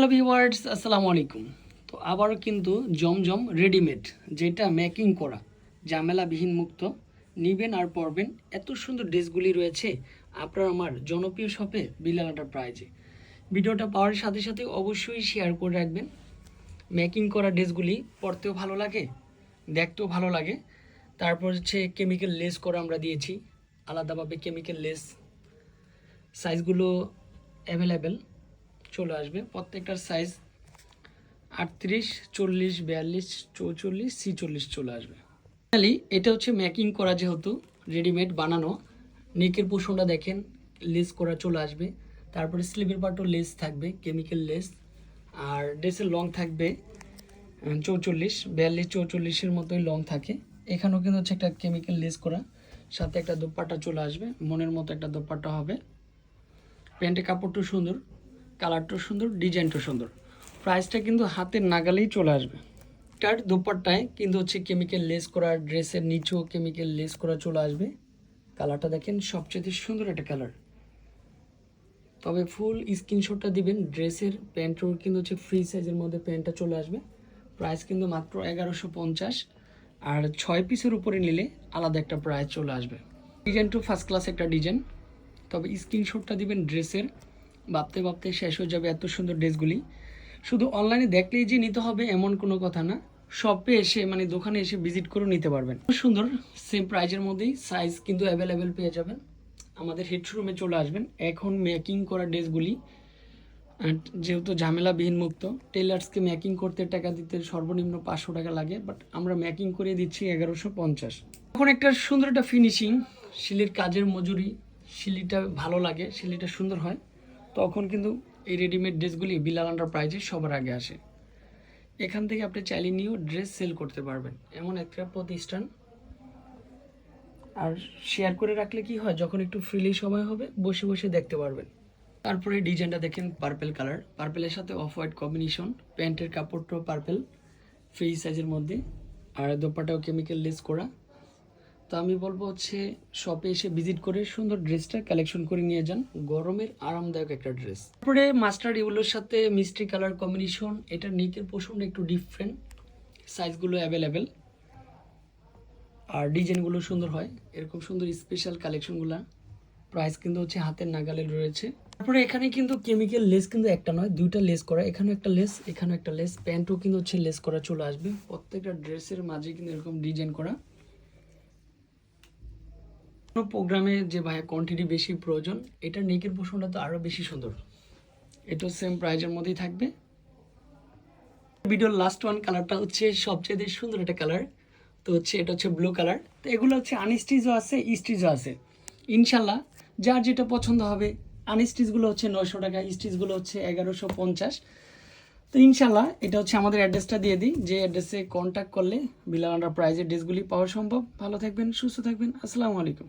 Hello আসসালামু আলাইকুম। তো আবারও কিন্তু জমজম রেডিমেড যেটা মেকিং করা, ঝামেলাবিহীন মুক্ত, নিবেন আর পরবেন, এত সুন্দর ড্রেসগুলি রয়েছে আপনার আমার জনপ্রিয় শপে বিলালাটা প্রাইজে ভিডিওটা পাওয়ার সাথে সাথে অবশ্যই শেয়ার করে রাখবেন। মেকিং করা ড্রেসগুলি পরতেও ভালো লাগে, দেখতেও ভালো লাগে। তারপর হচ্ছে কেমিক্যাল লেস করা আমরা দিয়েছি, আলাদাভাবে কেমিক্যাল লেস সাইজগুলো অ্যাভেলেবেল চলে আসবে। প্রত্যেকটার সাইজ আটত্রিশ, চল্লিশ, বিয়াল্লিশ, চৌচল্লিশ, ছিচল্লিশ চলে আসবে। ফাইনালি এটা হচ্ছে মেকিং করা যেহেতু রেডিমেড বানানো নেকের পোষণটা দেখেন লেস করা চলে আসবে। তারপরে স্লিভের পার্টও লেস থাকবে কেমিক্যাল লেস আর ড্রেসের লং থাকবে চৌচল্লিশ, বিয়াল্লিশ, চৌচল্লিশের মতোই লং থাকে। এখানেও কিন্তু হচ্ছে একটা কেমিক্যাল লেস করা। সাথে একটা দোপাট্টা চলে আসবে, মনের মতো একটা দোপাট্টা হবে। প্যান্টের কাপড়টাও সুন্দর। কালারটাও সুন্দর ডিজাইনটাও সুন্দর। প্রাইসটা কিন্তু হাতের নাগালেই চলে আসবে। এটার দুপাট্টায় কিন্তু হচ্ছে কেমিক্যাল লেস করা ড্রেসের নিচেও কেমিক্যাল লেস করা চলে আসবে। কালারটা দেখেন, সবচেয়ে সুন্দর একটা কালার। তবে ফুল স্ক্রিনশটটা দিবেন ড্রেসের প্যান্টও কিন্তু হচ্ছে ফ্রি সাইজের মধ্যে প্যান্টটা চলে আসবে। প্রাইস কিন্তু মাত্র এগারোশো পঞ্চাশ। আর ছয় পিসের উপরে নিলে আলাদা একটা প্রাইস চলে আসবে। ডিজাইন টু ফার্স্ট ক্লাস একটা ডিজাইন তবে স্ক্রিনশটটা দিবেন ড্রেসের ভাবতে ভাবতে শেষ হয়ে যাবে এত সুন্দর ড্রেসগুলি। শুধু অনলাইনে দেখলেই যে নিতে হবে এমন কোনো কথা না। শপে এসে মানে দোকানে এসে ভিজিট করে নিতে পারবেন। খুব সুন্দর সেম প্রাইজের মধ্যেই সাইজ কিন্তু অ্যাভেলেবেল পেয়ে যাবেন। আমাদের হেডশোরুমে চলে আসবেন। এখন মেকিং করা ড্রেসগুলি। যেহেতু ঝামেলাবিহীন মুক্ত টেলার্সকে মেকিং করতে টাকা দিতে সর্বনিম্ন পাঁচশো টাকা লাগে বাট আমরা মেকিং করে দিচ্ছি এগারোশো পঞ্চাশ। এখন একটা সুন্দর একটা ফিনিশিং শিলির কাজের মজুরি, শিলিটা ভালো লাগে, শিলিটা সুন্দর হয়। তখন কিন্তু এই রেডিমেড ড্রেসগুলি বিলাল আন্ডার প্রাইজে সবার আগে আসে। এখান থেকে আপনি চাইলে নিয়েও ড্রেস সেল করতে পারবেন। এমন একটা প্রতিষ্ঠান। আর শেয়ার করে রাখলে কি হয়, যখন একটু ফ্রিলি সময় হবে, বসে বসে দেখতে পারবেন। তারপরে ডিজাইনটা দেখেন পার্পেল কালার পার্পেলের সাথে অফ হোয়াইট কম্বিনেশন প্যান্টের কাপড়টাও পার্পেল ফ্রি সাইজের মধ্যে। আর দোপাটাও কেমিক্যাল লেস করা। তো আমি বলব হচ্ছে শপে এসে ভিজিট করে সুন্দর ড্রেসটা কালেকশন করে নিয়ে যান। গরমের আরামদায়ক একটা ড্রেস তারপরে মাস্টার এগুলোর সাথে মিষ্টি কালার কম্বিনেশন এটা নিকের পোষণটা একটু ডিফারেন্ট সাইজগুলো অ্যাভেলেবেল আর ডিজাইনগুলো সুন্দর হয়। এরকম সুন্দর স্পেশাল কালেকশনগুলো প্রাইস কিন্তু হচ্ছে হাতের নাগালে রয়েছে। তারপরে এখানে কিন্তু কেমিক্যাল লেস কিন্তু একটা নয়, দুইটা লেস করা। এখানেও একটা লেস এখানেও একটা লেস প্যান্টও কিন্তু হচ্ছে লেস করা চলে আসবে। প্রত্যেকটা ড্রেসের মাঝে কিন্তু এরকম ডিজাইন করা। কোনো প্রোগ্রামে যে ভাইয়া কোয়ান্টিটি বেশি প্রয়োজন এটা নেকের পোষণটা তো আরও বেশি সুন্দর। এটাও সেম প্রাইজের মধ্যেই থাকবে। ভিডিওর লাস্ট ওয়ান কালারটা হচ্ছে সবচেয়ে সুন্দর একটা কালার তো হচ্ছে এটা হচ্ছে ব্লু কালার তো এগুলো হচ্ছে আনস্টিচও আছে স্টিচও আছে। ইনশাল্লাহ যার যেটা পছন্দ হবে আনস্টিচগুলো হচ্ছে নয়শো টাকা স্টিচগুলো হচ্ছে এগারোশো পঞ্চাশ। তো ইনশাল্লাহ এটা হচ্ছে আমাদের অ্যাড্রেসটা দিয়ে দিই। যে অ্যাড্রেসে কন্ট্যাক্ট করলে বিলাল আন্ডার প্রাইজের ড্রেসগুলি পাওয়া সম্ভব। ভালো থাকবেন, সুস্থ থাকবেন। আসসালামু আলাইকুম।